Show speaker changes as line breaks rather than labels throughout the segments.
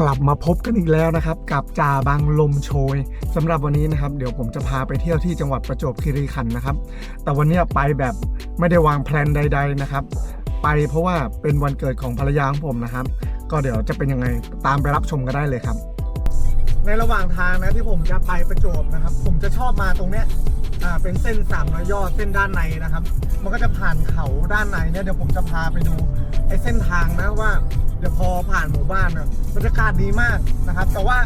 กลับมาพบกันอีกแล้วนะครับ กับจ่าบางลมโชยสำหรับวันนี้นะครับ เดี๋ยวผมจะพาไปเที่ยวที่จังหวัดประจวบคีรีขันธ์นะครับ แต่วันนี้ไปแบบไม่ได้วางแพลนใด ๆนะครับ ไปเพราะว่าเป็นวันเกิดของภรรยาของผมนะครับ ก็เดี๋ยวจะเป็นยังไงตามไปรับชมกันได้เลยครับ ในระหว่างทางนะที่ผมจะไปประจวบนะครับ ผมจะชอบมาตรงเนี้ยอ่าเป็นเส้นสามร้อยยอดเส้นด้านในนะครับ มันก็จะผ่านเขาด้านในเนี่ยเดี๋ยวผมจะพาไปดูไอ้เส้นทางนะว่า เดี๋ยวพอผ่านหมู่บ้านเนี่ยบรรยากาศดีมากนะครับ แต่ว่า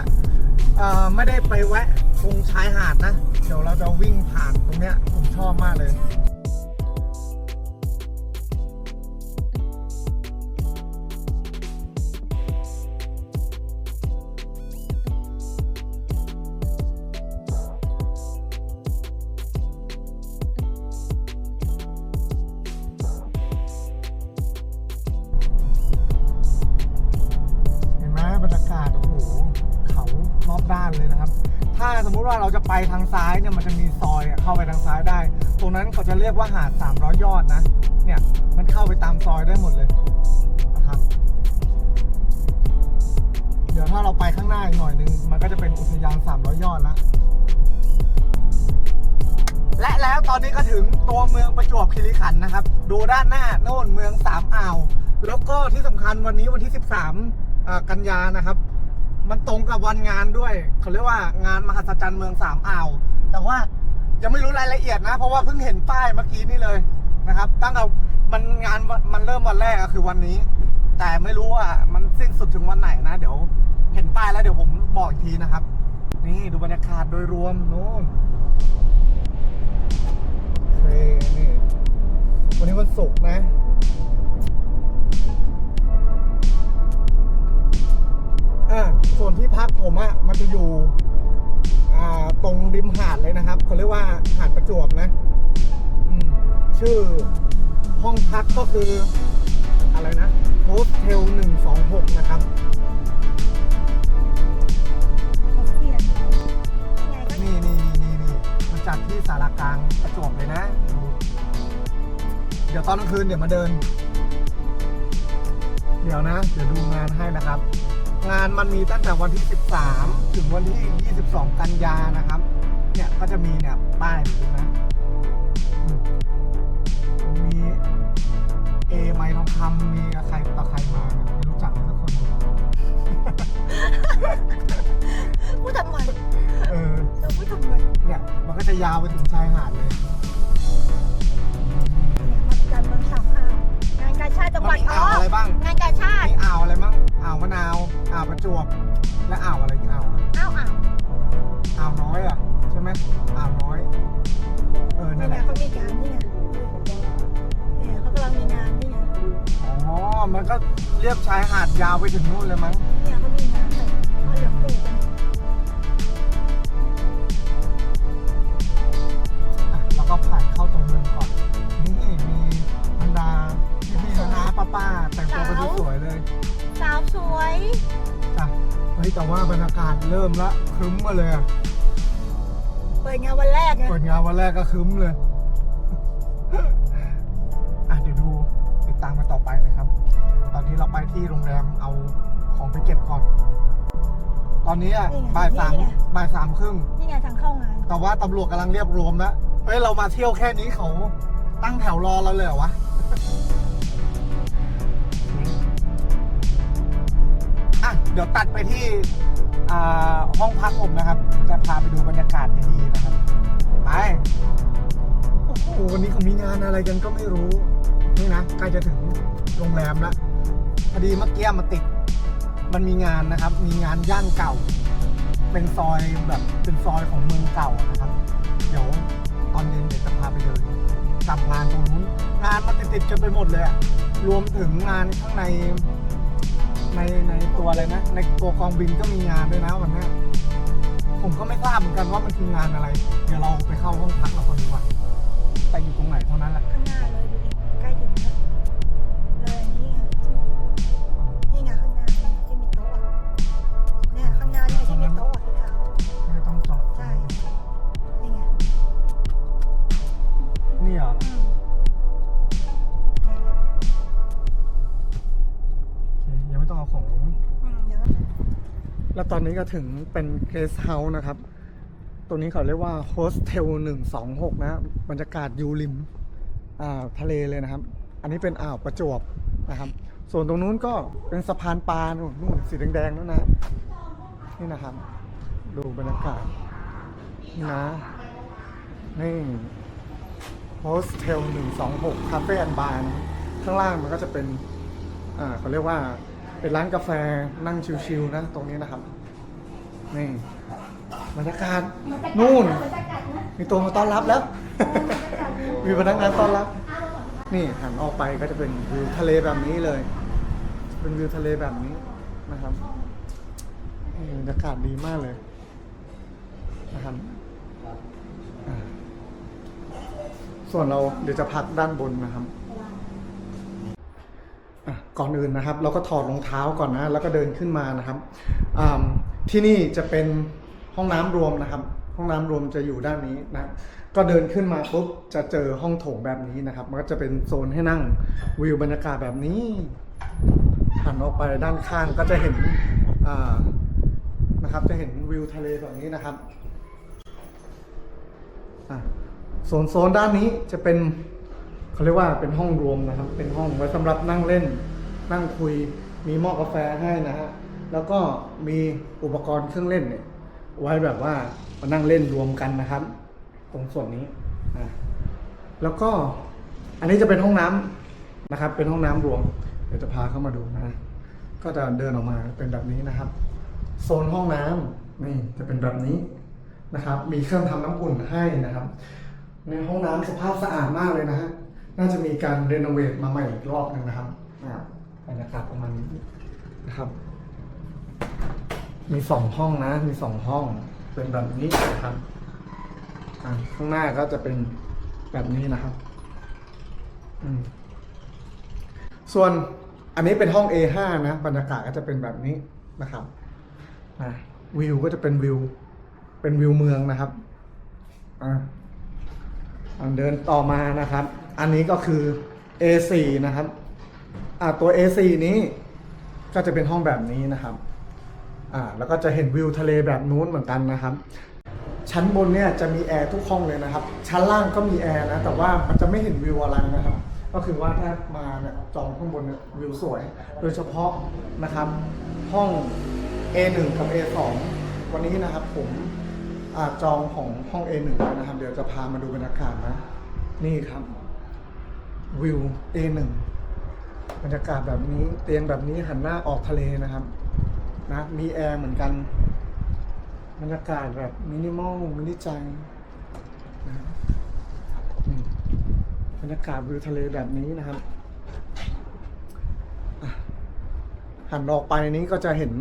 ไม่ได้ไปแวะตรงชายหาดนะ เดี๋ยวเราจะวิ่งผ่านตรงเนี้ยผมชอบมากเลย ทางซ้ายเนี่ยมันจะมีซอยเข้าไปทางซ้ายได้ ตรงนั้นเขาจะเรียกว่าหาด 300 ยอดนะ เนี่ยมันเข้าไปตามซอยได้หมดเลยนะครับ เดี๋ยวถ้าเราไปข้างหน้าอีกหน่อยนึง มันก็จะเป็นอุทยาน 300 ยอดละและแล้วตอนนี้ก็ถึงตัวเมืองประจวบคีรีขันธ์นะครับ ดูด้านหน้าโน่นเมืองสามอ่าว แล้วก็ที่สำคัญวันนี้วันที่ 13อ่ากันยานะครับ มันตรงกับวันงานด้วย เขาเรียกว่างานมหัศจรรย์เมืองสามอ่าว แต่ว่ายังไม่รู้รายละเอียดนะ เพราะว่าเพิ่งเห็นป้ายเมื่อกี้นี่เลยนะครับ ตั้งแต่มันงานมันเริ่มวันแรกก็คือวันนี้ แต่ไม่รู้ว่ามันสิ้นสุดถึงวันไหนนะ เดี๋ยวเห็นป้ายแล้วเดี๋ยวผมบอกอีกทีนะครับ นี่ดูบรรยากาศโดยรวมนู้นโอเคนี่วันนี้วันศุกร์นะ พักผมอะ่ะมันจะอยู่อ่าตรงริมหาดเลยนะครับเขาเรียกว่าหาดประจวบนะอืมชื่อห้องพักก็คืออะไรนะโฮสเทลหนึ่งสองหกนะครับ
เขาเปลี่ยนยังไงก็
นี่นี่นี่นี่นี่มันจัดที่สารกลางประจวบเลยนะดูเดี๋ยวตอนกลางคืนเดี๋ยวมาเดิน เดี๋ยวนะ เดี๋ยวดูงานให้นะครับ งานมันมีตั้งแต่วันที่ 13 ถึงวันที่ 22 กันยานะครับ เนี่ยก็จะมีเนี่ยป้ายอยู่นะอืมมีเอไมทองคำมีใครต่อใครมาเนี่ยไม่รู้จักเลยสักคน
พูดทำไม
เออ
เราพูดทำไม
เนี่ยมันก็จะยาวไปถึงชายหาดเลย
มาจันเมืองสามอ่าวงาน กาชาติจังหวัด
มันมีอ่าวอะไรบ้าง
งานกาชาติ
มีอ่าวอะไรบ้างอ่าวมะนาวอ่าวประจวบและอ่าวอะไรอีกอ่าวอะ
อ้าวอ้าว
อ่าวน้อยอะใช่ไหมอ่าวน้อย เออนั่
นี่
นแห
ไง
ละ
เขามีงานนี่ไงเนี่ยเขากำลังมีงานนี่ไง
อ๋อมันก็เรียบชายหาดยาวไปถึงนู่นเลยมั้ง
เนี่ยเขามีงานเลยเขาเหลืองปูกัน
ป้าๆแต่งตัวกันสวยๆเลย
สาวสวย
จ้ะเฮ้ยแต่ว่าบรรยากาศเริ่มละครึ้มมาเลยอะ
เปิดงานวันแรกไง
เปิดงานวันแรกก็ครึ้มเลย อะเดี๋ยวดูติดตามกันต่อไปนะครับ ตอนนี้เราไปที่โรงแรมเอาของไปเก็บก่อน ตอนนี้อะบ่ายสามบ่ายสามครึ่ง
นี่ไงทางเข้างาน
แต่ว่าตำรวจกำลังเรียบรวมแล้วเฮ้ยเรามาเที่ยวแค่นี้เขาตั้งแถวรอเราเลยเหรอวะ อะเดี๋ยวตัดไปที่อ่าห้องพักผมนะครับ จะพาไปดูบรรยากาศดีๆนะครับ ไป โอ้โหวันนี้เขามีงานอะไรกันก็ไม่รู้ นี่นะใกล้จะถึงโรงแรมล้วพอดีเมื่อกี้มาติด มันมีงานนะครับ มีงานย่านเก่า เป็นซอยแบบเป็นซอยของเมืองเก่านะครับ เดี๋ยวตอนเย็นเดี๋ยวจะพาไปเดินจับงานตรงนู้นงานมันติดๆกันไปหมดเลยอะรวมถึงงานข้างใน ตัวอะไรนะ ในตัวกองบินก็มีงานด้วยนะวันนี้ผมก็ไม่ทราบเหมือนกันว่ามันคืองานอะไร เดี๋ยวเราไปเข้าห้องพักเราคนดีกว่า แต่อยู่ตรงไหนเท่านั้นแหละ
ข้างหน้าเลยดูดิ นนี้
ก็ถึงเป็นเกสเฮาส์นะครับ ตัวนี้เขาเรียกว่าโฮสเทลหนึ่งสองหกนะบรรยากาศอยูริมอ่าทะเลเลยนะครับ อันนี้เป็นอ่าวประจวบนะครับ ส่วนตรงนู้นก็เป็นสะพานปลานู่นนู่นสีแดงๆนั่นนะนี่นะครับ ดูบรรยากาศนี่นะ นี่โฮสเทลหนึ่งสองหกคาเฟ่แอนด์บาร์ข้างล่างมันก็จะเป็น อ่าเขาเรียกว่าเป็นร้านกาแฟนั่งชิวๆนะ ตรงนี้นะครับ นี่บรรยากาศนู่น มีตัวมาต้อนรับแล้ว มีพนักงานต้อนรับ นี่หันออกไปก็จะเป็นวิวทะเลแบบนี้เลย เป็นวิวทะเลแบบนี้นะครับนี่บรรยากาศดีมากเลยนะครับอ่าส่วนเราเดี๋ยวจะพักด้านบนนะครับอะก่อนอื่นนะครับ เราก็ถอดรองเท้าก่อนนะ แล้วก็เดินขึ้นมานะครับอ่า ที่นี่จะเป็นห้องน้ำรวมนะครับ ห้องน้ำรวมจะอยู่ด้านนี้นะ ก็เดินขึ้นมาปุ๊บจะเจอห้องโถงแบบนี้นะครับ มันก็จะเป็นโซนให้นั่งวิวบรรยากาศแบบนี้หันออกไปด้านข้างก็จะเห็นนะครับ จะเห็นวิวทะเลแบบนี้นะครับโซนโซนด้านนี้จะเป็นเขาเรียกว่าเป็นห้องรวมนะครับ เป็นห้องไว้สำหรับนั่งเล่น นั่งคุยมีหม้อกาแฟให้นะฮะ แล้วก็มีอุปกรณ์เครื่องเล่นเนี่ยไว้แบบว่ามานั่งเล่นรวมกันนะครับ ตรงส่วนนี้อะแล้วก็อันนี้จะเป็นห้องน้ำนะครับ เป็นห้องน้ำรวม เดี๋ยวจะพาเข้ามาดูนะ ก็จะเดินออกมาเป็นแบบนี้นะครับ โซนห้องน้ำนี่จะเป็นแบบนี้นะครับ มีเครื่องทำน้ำอุ่นให้นะครับ ในห้องน้ำสภาพสะอาดมากเลยนะฮะน่าจะมีการรีโนเวทมาใหม่อีกรอบหนึ่งนะครับอ่าบรรยากาศประมาณนี้นะครับ มีสองห้องนะ มีสองห้อง เป็นแบบนี้นะครับข้างหน้าก็จะเป็นแบบนี้นะครับ ส่วนอันนี้เป็นห้อง A5 นะ บรรยากาศก็จะเป็นแบบนี้นะครับนะวิวก็จะเป็นวิว เป็นวิวเมืองนะครับอ่าอันเดินต่อมานะครับ อันนี้ก็คือ A4 นะครับ อ่าตัว A4 นี้ก็จะเป็นห้องแบบนี้นะครับ อ่าแล้วก็จะเห็นวิวทะเลแบบนู้นเหมือนกันนะครับ ชั้นบนเนี่ยจะมีแอร์ทุกห้องเลยนะครับ ชั้นล่างก็มีแอร์นะ แต่ว่ามันจะไม่เห็นวิวอะไรนะครับ ก็คือว่าถ้ามาเนี่ยจองข้างบนเนี่ยวิวสวย โดยเฉพาะนะครับห้อง A1 กับ A2 วันนี้นะครับผมอจองของห้อง A1 แล้วนะครับ เดี๋ยวจะพามาดูบรรยากาศนะ นี่ครับ วิว A1 บรรยากาศแบบนี้เตียงแบบนี้หันหน้าออกทะเลนะครับ นะมีแอร์เหมือนกันบรรยากาศแบบมินิมอลมินิจังนะอืมบรรยากาศวิวทะเลแบบนี้นะครับหันออกไปนี้ก็จะเห็น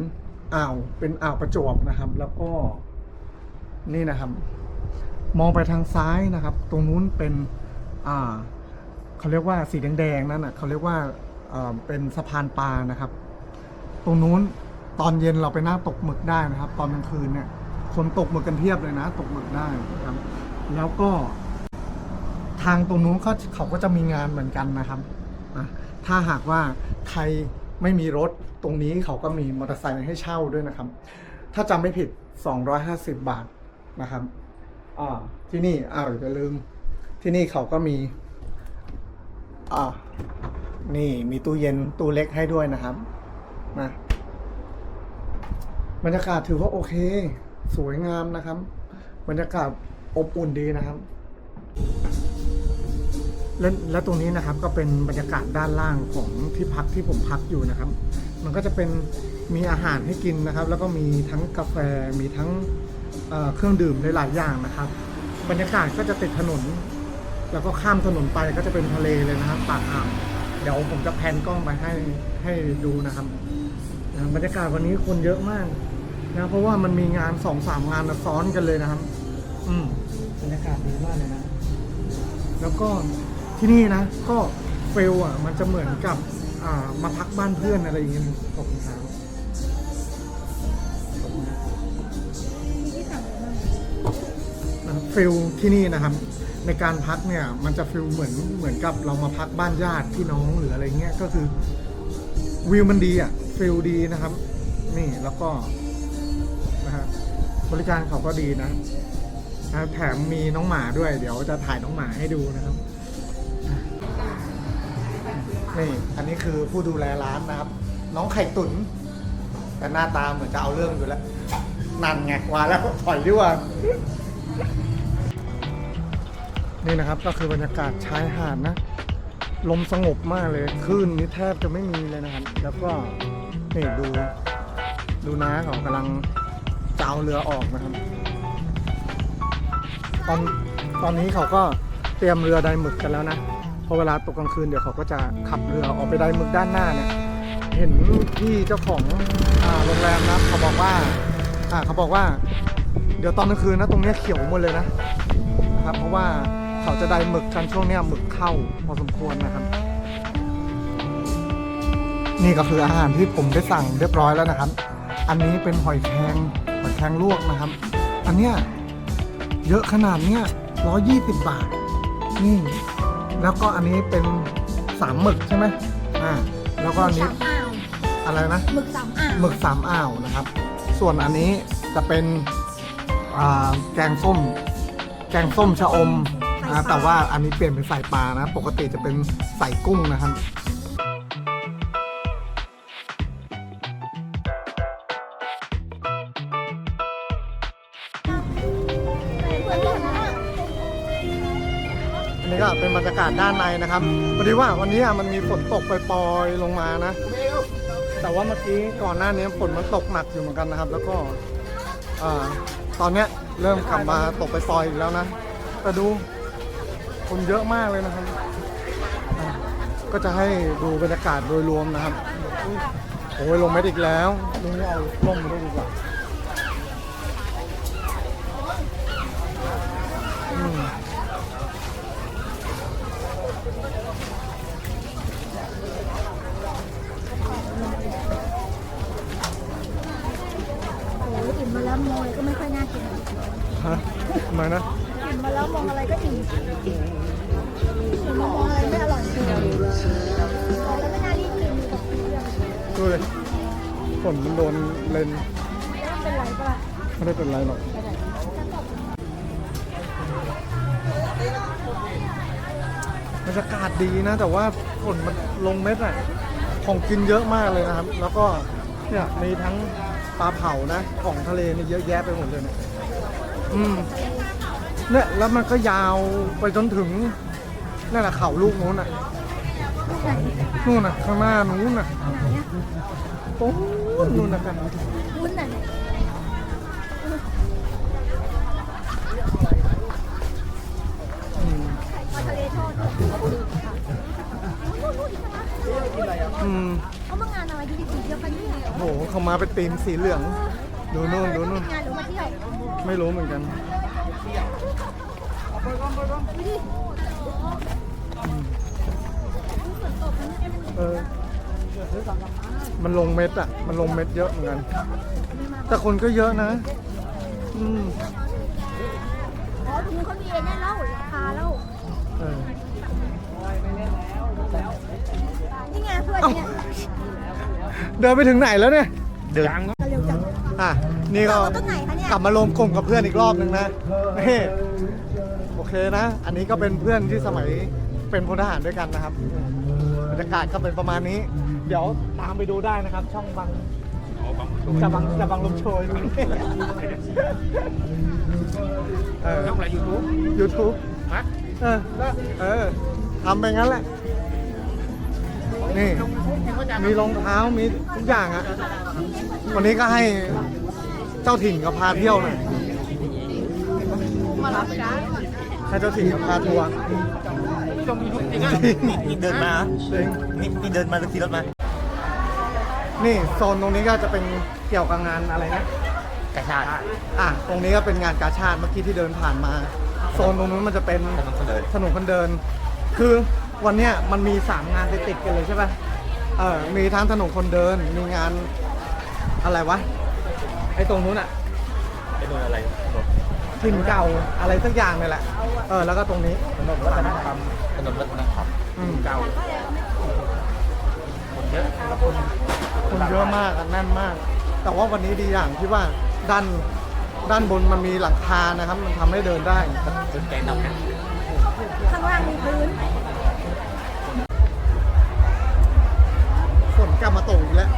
อ่าวเป็นอ่าวประจวบนะครับ แล้วก็นี่นะครับ มองไปทางซ้ายนะครับ ตรงนู้นเป็นอ่าเขาเรียกว่าสีแดงๆนั่นน่ะเขาเรียกว่าเอ่อเป็นสะพานปลานะครับ ตรงนู้น ตอนเย็นเราไปนั่งตกหมึกได้นะครับ ตอนกลางคืนเนี่ย คนตกหมึกกันเพียบเลยนะ ตกหมึกได้นะครับ แล้วก็ ทางตรงนู้นเขาเขาก็จะมีงานเหมือนกันนะครับถ้าหากว่าใครไม่มีรถตรงนี้เขาก็มีมอเตอร์ไซค์ให้เช่าด้วยนะครับ ถ้าจำไม่ผิด 250 บาทนะครับที่นี่อ้าวอย่าลืม ที่นี่เขาก็มีอ่านี่มีตู้เย็นตู้เล็กให้ด้วยนะครับนะ บรรยากาศถือว่าโอเค สวยงามนะครับ บรรยากาศอบอุ่นดีนะครับและและตรงนี้นะครับก็เป็นบรรยากาศด้านล่างของที่พักที่ผมพักอยู่นะครับ มันก็จะเป็นมีอาหารให้กินนะครับ แล้วก็มีทั้งกาแฟมีทั้งเเครื่องดื่มหลายๆอย่างนะครับ บรรยากาศก็จะติดถนน แล้วก็ข้ามถนนไปก็จะเป็นทะเลเลยนะครับปากอ่าวเดี๋ยวผมจะแพนกล้องไปให้ให้ดูนะครับบรรยากาศวันนี้คนเยอะมาก นะเพราะว่ามันมีงานสองสามงานซ้อนกันเลยนะครับ อืมบรรยากาศดีมากเลยนะ แล้วก็ที่นี่นะ ก็เฟลอะ มันจะเหมือนกับ อ่า มาพักบ้านเพื่อนอะไรอย่างเงี้ยขอบคุณครับขอบคุณครับ
มีที่สั่งอะไรบ้าง
นะครับฟิลที่นี่นะครับ ในการพักเนี่ย มันจะฟิลเหมือนเหมือนกับเรามาพักบ้านญาติพี่น้องหรืออะไรเงี้ยก็คือวิวมันดีอะฟิลดีนะครับ นี่แล้วก็ บริการเขาก็ดีนะนะแถมมีน้องหมาด้วย เดี๋ยวจะถ่ายน้องหมาให้ดูนะครับนี่อันนี้คือผู้ดูแลร้านนะครับ น้องไข่ตุ๋นแต่หน้าตาเหมือนจะเอาเรื่องอยู่แล้วนั่นไงว่าแล้วถอยดีกว่านี่นะครับก็คือบรรยากาศชายหาดนะ ลมสงบมากเลยคลื่นนี่แทบจะไม่มีเลยนะครับ แล้วก็นี่ดู ดูน้าเขากำลัง จะเอาเรือออกนะครับ ตอนตอนนี้เขาก็เตรียมเรือไดหมึกกันแล้วนะพอเวลาตกกลางคืนเดี๋ยวเขาก็จะขับเรือออกไปไดหมึกด้านหน้าเนี่ย เห็นพี่เจ้าของโรงแรมนะเขาบอกว่าเขาบอกว่า เดี๋ยวตอนกลางคืนนะตรงนี้เขียวหมดเลยนะนะครับ เพราะว่าเขาจะไดหมึกกันช่วงนี้หมึกเข้าพอสมควรนะครับ นี่ก็คืออาหารที่ผมได้สั่งเรียบร้อยแล้วนะครับ อันนี้เป็นหอยแครง อยแครงลวกนะครับ อันเนี้ยเยอะขนาดเนี้ยร้อยี่สิบบาท นี่ แล้วก็อันนี้เป็นสามหมึกใช่ไหมอ่า แล้วก็อันนี้
สามอ่าว
อะไรนะ
หมึกสามอ่าว
หมึกสามอ่าวนะครับ ส่วนอันนี้จะเป็นอ่าแกงส้ม แกงส้มชะอมอ่าแต่ว่าอันนี้เปลี่ยนเป็นใส่ปลานะ ปกติจะเป็นใส่กุ้งนะครับ
นี้ก็
เป็นบรรยากาศด้านในนะครับพอดีว่าวันนี้มันมีฝนตกปล่อยๆลงมานะ แต่ว่าเมื่อกี้ก่อนหน้านี้ฝนมันตกหนักอยู่เหมือนกันนะครับ แล้วก็อตอนเนี้ยเริ่มกลับมาตกปล่อยๆอีกแล้วนะ แต่ดูคนเยอะมากเลยนะครับ ก็จะให้ดูบรรยากาศโดยรวมนะครับโอ้ยลงไม่อีกแล้วลุงนี่เอาล่มมาด้วยดีกว่าอืม
โอ้ยอิ่มมาแล้วมองอะไรก็ไม่ค่อยน่ากิน
ฮะทำไมนะ
อิ่มมาแล้วมองอะไรก็อิ่มอิ่มมามองอะไรไม่อร่อยเลยแล้วไม่น่ารีบกินกับเพื่อน
ดูเลยฝนมันโดนเลน
แล้วเป็นไรปะล่ะ
ไม่ได้เป็นไรหรอกบรรยากาศดีนะ แต่ว่าฝนมันลงเม็ดอะของกินเยอะมากเลยนะครับ แล้วก็เนี่ยมีทั้งปลาเผานะ ของทะเลนี่เยอะแยะไปหมดเลยเนี่ย อืมเนี่ยแล้วมันก็ยาวไปจนถึงนั่นแหละเขาลูกนู้นน่ะ
ลูกไหน
นู่นน่ะข้างหน้านู้นน่ะ
ไหนอะ
โอ้ยนู่นนะครับ
วุ้นไหน
อืม
ปลาทะเลทอดด้วยนู่นนู่นอีกนะ
อืม
เขามางานอะไรดีดีเดียวกันเนี่ย
โหเขามาเป็นตีมสีเหลือง ดูนู่นดูนู่น
งานหรือมาเที่ยว
ไม่รู้เหมือนกัน
ดูดิ
เออมันลงเม็ดอะ มันลงเม็ดเยอะเหมือนกัน แต่คนก็เยอะนะ อืม
อ๋อตรงนู้นเขามีไอ้นั่นแล้วราคาแล้ว
เออ
นี่ไงเพื่อนเนี่ย
เดินไปถึงไหนแล้วเนี่ย
เดิน
เร็วจัง
อะ นี่ก็
เราตรงไหนคะเนี่ย
กลับมารวมกลุ่มกับเพื่อนอีกรอบหนึ่งนะนี่โอเคนะ อันนี้ก็เป็นเพื่อนที่สมัยเป็นพลทหารด้วยกันนะครับบรรยากาศก็เป็นประมาณนี้ เดี๋ยวตามไปดูได้นะครับ ช่องบังจะบังจะบังลมโชยเออ
ช่องอะไรยูทูบ
YouTube
ฮะ
เออเออทำไปงั้นแหละ นี่ มีรองเท้ามีทุกอย่างอะ วันนี้ก็ให้เจ้าถิ่นเขาพาเที่ยวหน่อยให้เจ้าถิ่นเขาพาทัวร์
ช่องยูทูบจริงอะ
นี่เดินมา
จริง
นี่นี่เดินมาหรือขี่รถมา
นี่โซนตรงนี้ก็จะเป็นเกี่ยวกับงานอะไรนะ
กระชาก
อะตรงนี้ก็เป็นงานกาชาติเมื่อกี้ที่เดินผ่านมา โซนตรงนู้นมันจะเป็น
ถนนคนเดิน
ถนนคนเดิน คือวันเนี้ยมันมีสามงานติดๆกันเลยใช่ป่ะเออมีทั้งถนนคนเดิน มีงาน อะไรวะ ไอ้ตรงนู้นอะ
ไอ้โดนอะไรทิ้น
เก่าอะไรสักอย่างเลยแหละ เออ แล้วก็ตรงนี้
ถนนวัฒนธรรมถนนวัฒนธรรม
อืม
เก่าคนเยอะ
คนเยอะมากอะแน่นมาก แต่ว่าวันนี้ดีอย่างที่ว่าด้านด้านบนมันมีหลังคานะครับ มันทำให้เดินได้
จุดแกนนำนะ
ข้างล่างมีพื้น
ฝนกลับมาตกอีกแล้ว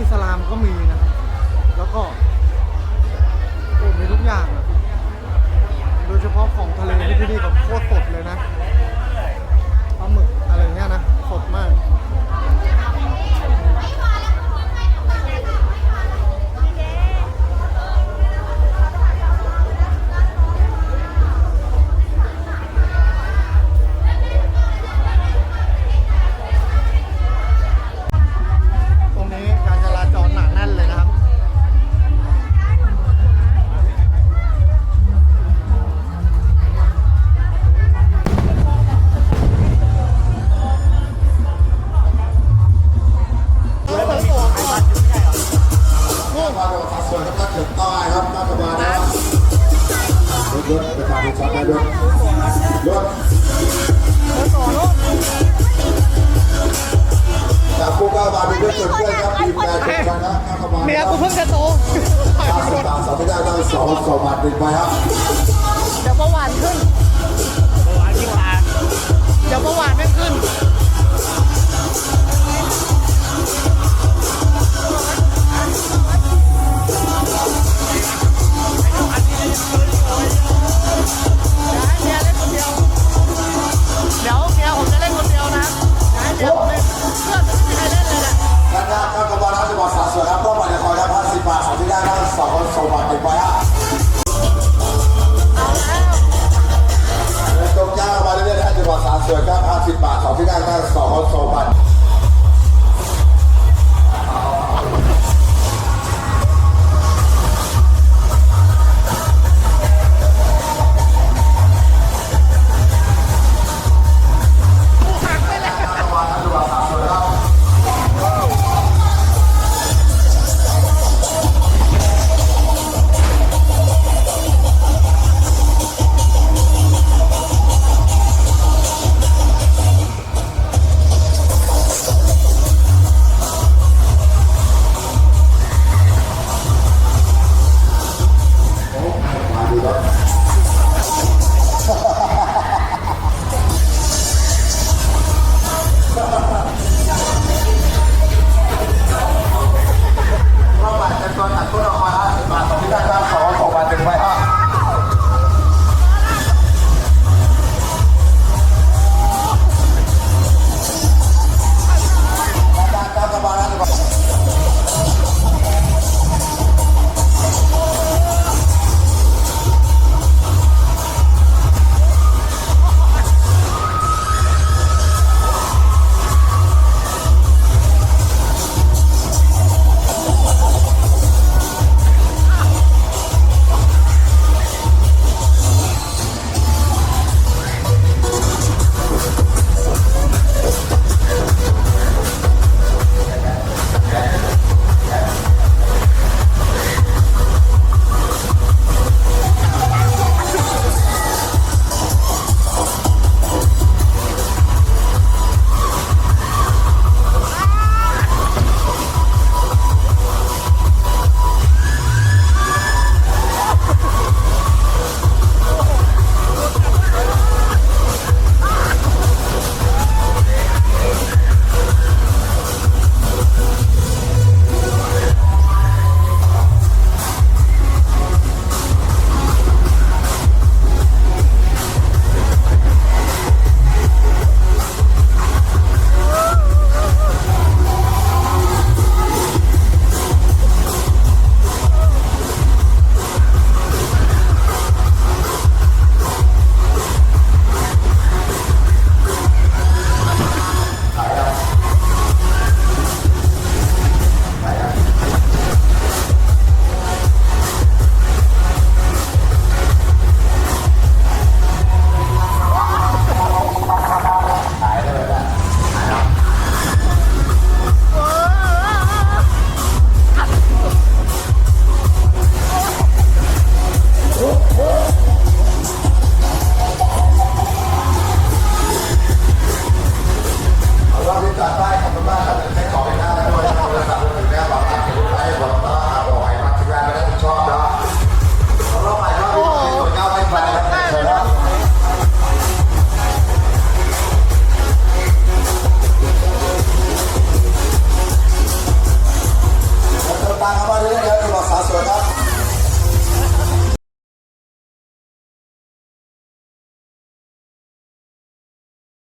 อิสลามก็มีนะแล้วก็มีทุกอย่างอะโดยเฉพาะของทะเลที่นี่แบบโคตรสดเลยนะ ส
วัสดีไปครับ ส่
วนารั
บ50บาทสองที่นั่งนั่สองคสองพัน